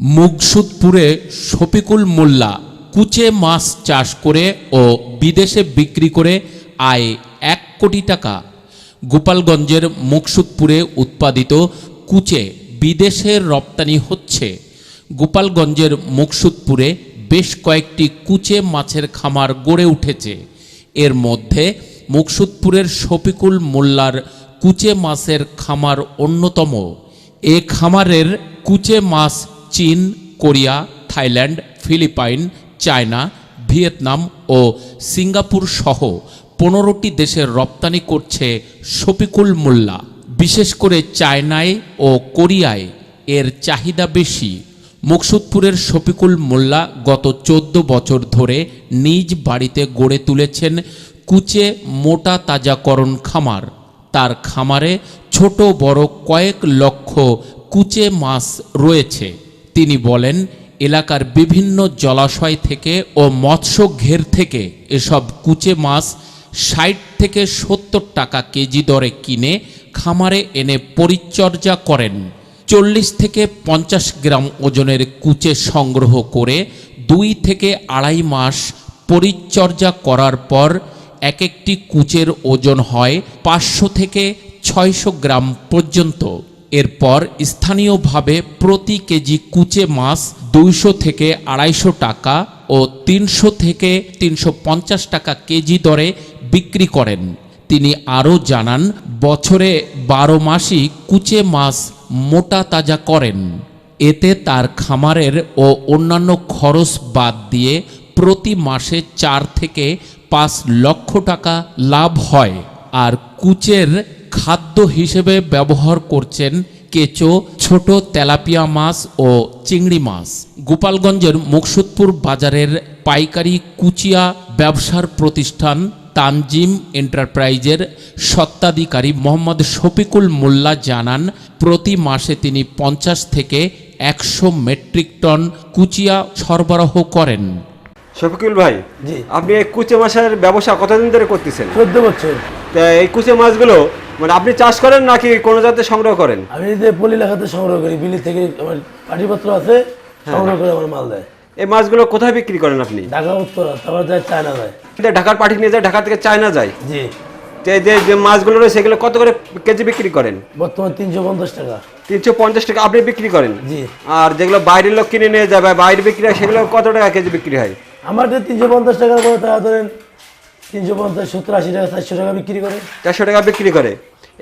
মুগসুদপুরে শফিকুল মোল্লা কুচে মাছ চাষ করে ও বিদেশে বিক্রি করে আয় এক কোটি টাকা। গোপালগঞ্জের মুকসুদপুরে উৎপাদিত কুচে বিদেশে রপ্তানি হচ্ছে। গোপালগঞ্জের মুকসুদপুরে বেশ কয়েকটি কুচে মাছের খামার গড়ে উঠেছে। এর মধ্যে মুকসুদপুরের শফিকুল মোল্লার কুচে মাছের খামার অন্যতম। এ খামারের কুচে মাছ চীন, Korea, Thailand, Philippine, China, Vietnam ও সিঙ্গাপুর সহ পনেরোটি দেশে রপ্তানি করছে শফিকুল মোল্লা। বিশেষ করে চায়নায় ও কোরিয়ায় এর চাহিদা বেশি। মুকসুদপুরের শফিকুল মোল্লা গত চোদ্দ বছর ধরে নিজ বাড়িতে গড়ে তুলেছেন কুচে মোটা তাজাকরণ খামার। তার খামারে ছোট বড় কয়েক লক্ষ কুচে মাছ রয়েছে। তিনি বলেন, এলাকার বিভিন্ন জলাশয় থেকে ও মৎস্য ঘের থেকে এসব কুচে মাছ ষাট থেকে সত্তর টাকা কেজি দরে কিনে খামারে এনে পরিচর্যা করেন। চল্লিশ থেকে পঞ্চাশ গ্রাম ওজনের কুচে সংগ্রহ করে দুই থেকে আড়াই মাস পরিচর্যা করার পর এক একটি কুচের ওজন হয় পাঁচশো থেকে ছয়শো গ্রাম পর্যন্ত। এরপর স্থানীয়ভাবে প্রতি কেজি কুচে মাছ দুইশো থেকে আড়াইশো টাকা ও তিনশো থেকে তিনশো পঞ্চাশ টাকা কেজি দরে বিক্রি করেন। তিনি আরও জানান, বছরে বারো মাসই কুচে মাছ মোটা তাজা করেন। এতে তার খামারের ও অন্যান্য খরচ বাদ দিয়ে প্রতি মাসে চার থেকে পাঁচ লক্ষ টাকা লাভ হয়। আর কুচের খাদ্য হিসেবে ব্যবহার করছেন কেঁচো ছোট তেলাপিয়া মাছ ও চিংড়ি মাছ। গোপালগঞ্জের মুকসুদপুর বাজারের পাইকারি কুচিয়া ব্যবসার প্রতিষ্ঠান তানজিম এন্টারপ্রাইজের সত্ত্বাধিকারী মোহাম্মদ শফিকুল মোল্লা জানান প্রতি মাসে তিনি পঞ্চাশ থেকে একশো মেট্রিক টন কুচিয়া সরবরাহ করেন। শফিকুল ভাই জি। আপনি এই কুচে মাছের ব্যবসা কতদিন ধরে করতেছেন? চোদ্দ বছর। তা এই কুচে মাছগুলো মানে আপনি চাষ করেন নাকি কোনো জাতে সংগ্রহ করেন? আমি যে পলি লেখাতে সংগ্রহ করি বিলি থেকে আমার পাটিপত্র আছে সংগ্রহ করে আমার মাল দেয়। এই মাছগুলো কোথায় বিক্রি করেন আপনি? ঢাকা উত্তরা তারপর যায় চায়না যায়। এটা ঢাকার পাঠি নিয়ে যায় ঢাকা থেকে চায়না যায়? জি। যে যে মাছগুলো রয়েছে সেগুলো কত করে কেজি বিক্রি করেন? বর্তমান তিনশো পঞ্চাশ টাকা। তিনশো পঞ্চাশ টাকা আপনি বিক্রি করেন? জি। আর যেগুলো বাইরের লোক কিনে নিয়ে যায় বা বাইরে বিক্রি হয় সেগুলো কত টাকা কেজি বিক্রি হয়? আমার যে তিনশো পঞ্চাশ টাকার করে তারা ধরেন তিনশো পঞ্চাশ সত্তর আশি টাকা চারশো টাকা বিক্রি করে। চারশো টাকা বিক্রি করে।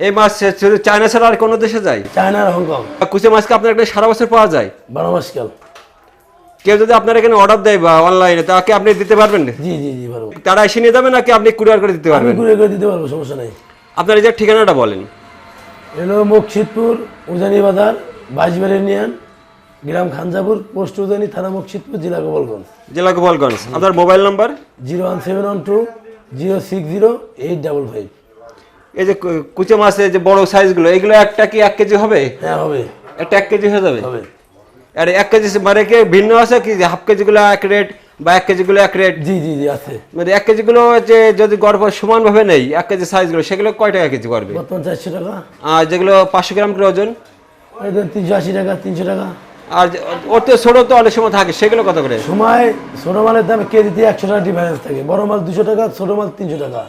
এই মাছ শুধু চায়না ছাড়া আর কোনো দেশে যায়? চায়না আর হংকং। আর কুচে মাছকে আপনার একটা সারা বছর পাওয়া যায়? বারো মাস কাল কেউ যদি আপনার এখানে অর্ডার দেয় বা অনলাইনে তাকে আপনি দিতে পারবেন? জি জি জি পারব। তারা এসে নিয়ে যাবে নাকি আপনি কুরিয়ার করে দিতে পারবেন? করে দিতে পারব সমস্যা নেই। আপনার এই যে ঠিকানাটা বলেন। এলো মুকশিদপুর উজানি বাজার বাইশবার ইউনিয়ন গ্রাম খানজাপুর পোস্ট উজানি থানা মুকশিদপুর জেলা গোপালগঞ্জ। জেলা গোপালগঞ্জ। আপনার mobile number? Zero one seven one two zero six zero eight double five. এই যে কুচে মাছের যে বড় সাইজগুলো এগুলো একটা কি এক কেজি হবে? হ্যাঁ হবে। একটা এক কেজি হয়ে যাবে? হবে। আর এক কেজি মানে কি ভিন্ন আছে কি? হাফ কেজিগুলো এক রেট বা এক কেজিগুলো এক রেট? জি জি জি আছে। মানে এক কেজিগুলো যে যদি গড় সমানভাবে নেই এক কেজি সাইজগুলো সেগুলো কয় টাকা কেজি বর্তমান চারশো টাকা। আর যেগুলো পাঁচশো গ্রাম করে ওজন তিনশো আশি টাকা তিনশো টাকা। আর ওর তো ছোট তো অনেক সময় থাকে সেগুলো কত করে? সময় ছোট মালের দামে কেজিতে একশো টাকা ডিফারেন্স থাকে। বড় মাল দুশো টাকা ছোট মাল তিনশো টাকা।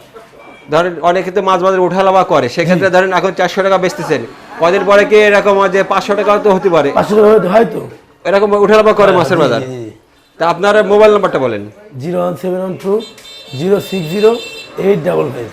ধরেন অনেকে তো মাছ বাজারে উঠালাবা করে সেক্ষেত্রে ধরেন এখন চারশো টাকা বেচতেছেন। কদিন পরে কি এরকম যে পাঁচশো টাকাও তো হতে পারে? পাঁচশো টাকা হয়তো হয়তো। এরকম উঠালাবা করে মাছের বাজার। তা আপনার মোবাইল নাম্বারটা বলেন। Zero one seven one two zero six zero eight double five.